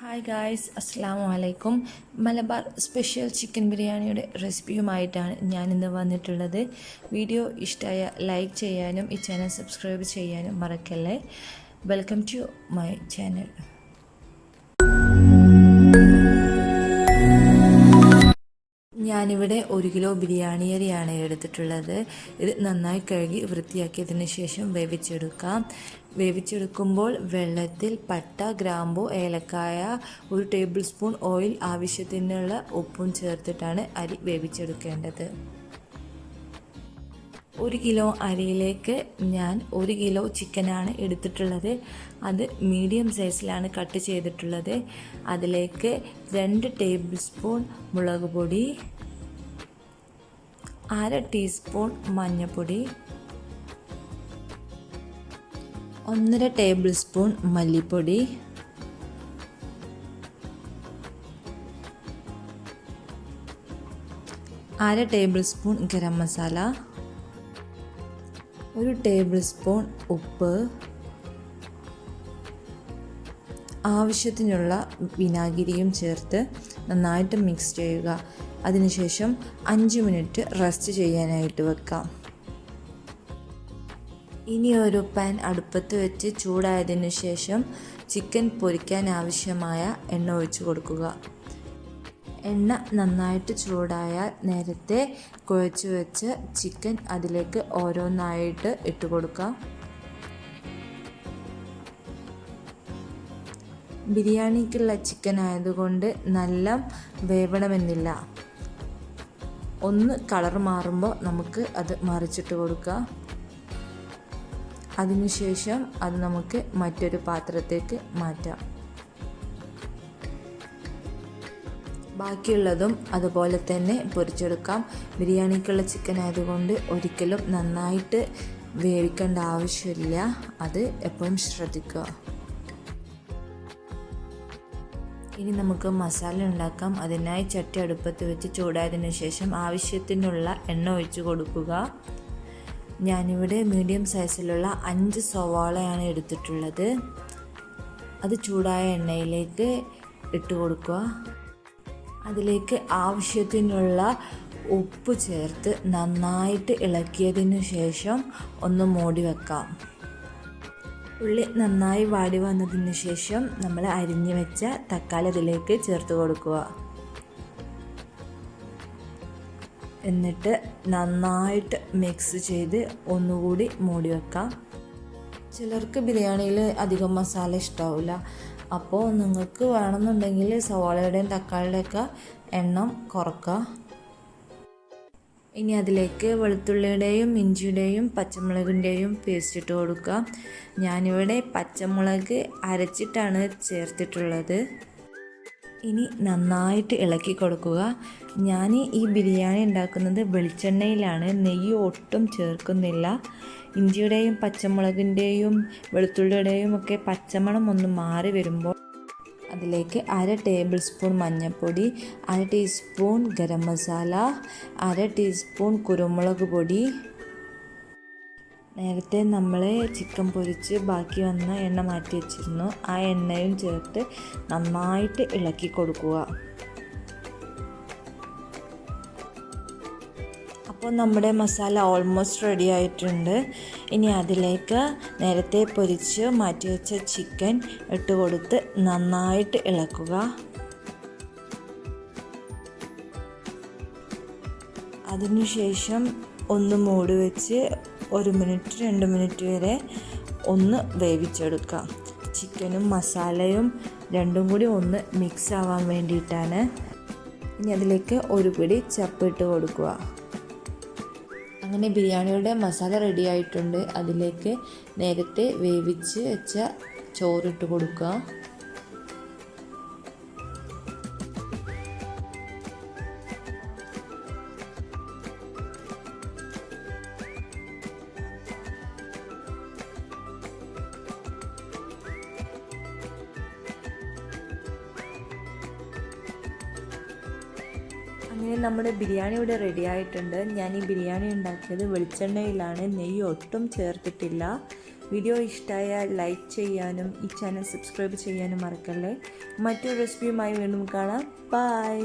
Hi guys അസ്സാം വലൈക്കും Malabar special chicken ബിരിയാണിയുടെ റെസിപ്പിയുമായിട്ടാണ് ഞാനിന്ന് വന്നിട്ടുള്ളത്. വീഡിയോ ഇഷ്ടമായ ലൈക്ക് ചെയ്യാനും ഈ ചാനൽ സബ്സ്ക്രൈബ് ചെയ്യാനും മറക്കല്ലേ. വെൽക്കം ടു മൈ ചാനൽ ഞാനിവിടെ ഒരു കിലോ ബിരിയാണി അരിയാണ് എടുത്തിട്ടുള്ളത്. ഇത് നന്നായി കഴുകി വൃത്തിയാക്കിയതിന് ശേഷം വേവിച്ചെടുക്കാം. വേവിച്ചെടുക്കുമ്പോൾ വെള്ളത്തിൽ പട്ട ഗ്രാമ്പു ഏലക്കായ ഒരു ടേബിൾ സ്പൂൺ ഓയിൽ ആവശ്യത്തിനുള്ള ഉപ്പും ചേർത്തിട്ടാണ് അരി വേവിച്ചെടുക്കേണ്ടത്. ഒരു കിലോ അരിയിലേക്ക് ഞാൻ ഒരു കിലോ ചിക്കനാണ് എടുത്തിട്ടുള്ളത്. അത് മീഡിയം സൈസിലാണ് കട്ട് ചെയ്തിട്ടുള്ളത്. അതിലേക്ക് രണ്ട് ടേബിൾ സ്പൂൺ മുളക് പൊടി അര ടീസ്പൂൺ മഞ്ഞൾപ്പൊടി ഒന്നര ടേബിൾ സ്പൂൺ മല്ലിപ്പൊടി അര ടേബിൾ സ്പൂൺ ഗരം മസാല ഒരു ടേബിൾ സ്പൂൺ ഉപ്പ് ആവശ്യത്തിനുള്ള വിനാഗിരിയും ചേർത്ത് നന്നായിട്ട് മിക്സ് ചെയ്യുക. അതിനുശേഷം അഞ്ച് മിനിറ്റ് റെസ്റ്റ് ചെയ്യാനായിട്ട് വെക്കാം. ഇനി ഒരു പാൻ അടുപ്പത്ത് വെച്ച് ചൂടായതിനു ശേഷം ചിക്കൻ പൊരിക്കാൻ ആവശ്യമായ എണ്ണ ഒഴിച്ചു കൊടുക്കുക. എണ്ണ നന്നായിട്ട് ചൂടായാൽ നേരത്തെ കുഴച്ച് വെച്ച് ചിക്കൻ അതിലേക്ക് ഓരോന്നായിട്ട് ഇട്ട് കൊടുക്കാം. ബിരിയാണിക്കുള്ള ചിക്കൻ ആയതുകൊണ്ട് നല്ല വേവണമെന്നില്ല. ഒന്ന് കളർ മാറുമ്പോൾ നമുക്ക് അത് മറിച്ചിട്ട് കൊടുക്കുക. അതിനുശേഷം അത് നമുക്ക് മറ്റൊരു പാത്രത്തേക്ക് മാറ്റാം. ബാക്കിയുള്ളതും അതുപോലെ തന്നെ പൊരിച്ചെടുക്കാം. ബിരിയാണിക്കുള്ള ചിക്കൻ ആയതുകൊണ്ട് ഒരിക്കലും നന്നായിട്ട് വേവിക്കേണ്ട ആവശ്യമില്ല. അത് എപ്പോഴും ശ്രദ്ധിക്കുക. ഇനി നമുക്ക് മസാല ഉണ്ടാക്കാം. അതിനായി ചട്ടി അടുപ്പത്ത് വെച്ച് ചൂടായതിന് ശേഷം ആവശ്യത്തിനുള്ള എണ്ണ ഒഴിച്ച് കൊടുക്കുക. ഞാനിവിടെ മീഡിയം സൈസിലുള്ള അഞ്ച് സവാളയാണ് എടുത്തിട്ടുള്ളത്. അത് ചൂടായ എണ്ണയിലേക്ക് ഇട്ട് കൊടുക്കുക. അതിലേക്ക് ആവശ്യത്തിനുള്ള ഉപ്പ് ചേർത്ത് നന്നായിട്ട് ഇളക്കിയതിനു ശേഷം ഒന്ന് മൂടി വെക്കാം. ഉള്ളി നന്നായി വാടി വന്നതിന് ശേഷം നമ്മൾ അരിഞ്ഞു വെച്ച തക്കാളി അതിലേക്ക് ചേർത്ത് കൊടുക്കുക. എന്നിട്ട് നന്നായിട്ട് മിക്സ് ചെയ്ത് ഒന്നുകൂടി മൂടി വെക്കാം. ചിലർക്ക് ബിരിയാണിയിൽ അധികം മസാല ഇഷ്ടാവില്ല അപ്പോൾ നിങ്ങൾക്ക് വേണമെന്നുണ്ടെങ്കിൽ സവാളയുടെയും തക്കാളിയുടെയൊക്കെ എണ്ണം കുറക്കുക ഇനി അതിലേക്ക് വെളുത്തുള്ളിയുടെയും ഇഞ്ചിയുടെയും പച്ചമുളകിന്റെയും പേസ്റ്റ് ഇട്ട് കൊടുക്കുക. ഞാനിവിടെ പച്ചമുളക് അരച്ചിട്ടാണ് ചേർത്തിട്ടുള്ളത്. ഇനി നന്നായിട്ട് ഇളക്കി കൊടുക്കുക. ഞാൻ ഈ ബിരിയാണി ഉണ്ടാക്കുന്നത് വെളിച്ചെണ്ണയിലാണ്. നെയ്യ് ഒട്ടും ചേർക്കുന്നില്ല. ഇഞ്ചിയുടെയും പച്ചമുളകിന്റെയും വെളുത്തുള്ളിയുടെയും ഒക്കെ പച്ചമണം ഒന്ന് മാറി വരുമ്പോൾ അതിലേക്ക് അര ടേബിൾ സ്പൂൺ മഞ്ഞൾപ്പൊടി അര ടീസ്പൂൺ ഗരം മസാല അര ടീസ്പൂൺ കുരുമുളക് പൊടി. നേരത്തെ നമ്മൾ ചിക്കൻ പൊരിച്ച് ബാക്കി വന്ന എണ്ണ മാറ്റി വെച്ചിരുന്നു. ആ എണ്ണയും ചേർത്ത് നന്നായിട്ട് ഇളക്കി കൊടുക്കുക. അപ്പോൾ നമ്മുടെ മസാല ഓൾമോസ്റ്റ് റെഡി ആയിട്ടുണ്ട്. ഇനി അതിലേക്ക് നേരത്തെ പൊരിച്ച് മാറ്റി വെച്ച ചിക്കൻ ഇട്ട് കൊടുത്ത് നന്നായിട്ട് ഇളക്കുക. അതിനുശേഷം ഒന്ന് മൂടി വെച്ച് ഒരു മിനിറ്റ് രണ്ട് മിനിറ്റ് വരെ ഒന്ന് വേവിച്ചെടുക്കാം. ചിക്കനും മസാലയും രണ്ടും കൂടി ഒന്ന് മിക്സ് ആവാൻ വേണ്ടിയിട്ടാണ്. ഇനി അതിലേക്ക് ഒരു പിടി ചപ്പിട്ട് കൊടുക്കുക. അങ്ങനെ ബിരിയാണിയുടെ മസാല റെഡി ആയിട്ടുണ്ട്. അതിലേക്ക് നേരത്തെ വേവിച്ച് വെച്ച ചോറിട്ട് കൊടുക്കുക. അങ്ങനെ നമ്മുടെ ബിരിയാണി ഇവിടെ റെഡി ആയിട്ടുണ്ട്. ഞാൻ ഈ ബിരിയാണി ഉണ്ടാക്കിയത് വെളിച്ചെണ്ണയിലാണ്. നെയ്യ് ഒട്ടും ചേർത്തിട്ടില്ല. വീഡിയോ ഇഷ്ടമായാൽ ലൈക്ക് ചെയ്യാനും ഈ ചാനൽ സബ്സ്ക്രൈബ് ചെയ്യാനും മറക്കല്ലേ. മറ്റൊരു റെസിപ്പിയുമായി വീണ്ടും കാണാം. ബൈ